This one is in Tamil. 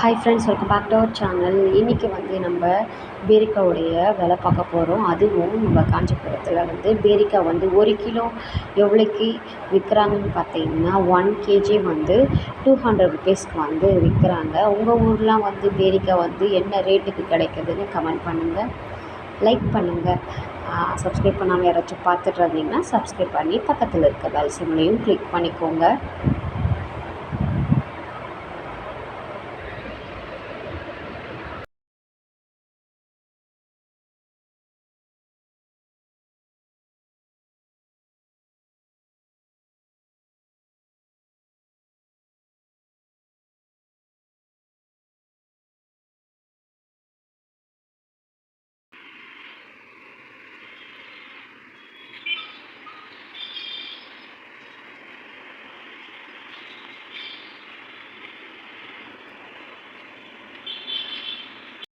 Hi friends welcome back to our channel இன்றைக்கி வந்து நம்ம பேரிக்காவுடைய விலை பார்க்க போகிறோம் அதுவும் நம்ம காஞ்சிபுரத்தில் வந்து பேரிக்கா வந்து ஒரு கிலோ எவ்வளோக்கு விற்கிறாங்கன்னு பார்த்தீங்கன்னா ஒன் கேஜி வந்து டூ ஹண்ட்ரட் ருபீஸ்க்கு வந்து விற்கிறாங்க. உங்கள் ஊர்லாம் வந்து பேரிக்காய் வந்து என்ன ரேட்டுக்கு கிடைக்குதுன்னு கமெண்ட் பண்ணுங்கள் லைக் பண்ணுங்கள் சப்ஸ்கிரைப் பண்ணாமல் யாராச்சும் பார்த்துட்டு இருந்தீங்கன்னா சப்ஸ்கிரைப் பண்ணி பக்கத்தில் இருக்க பெல் சிம்லையும் கிளிக் பண்ணிக்கோங்க.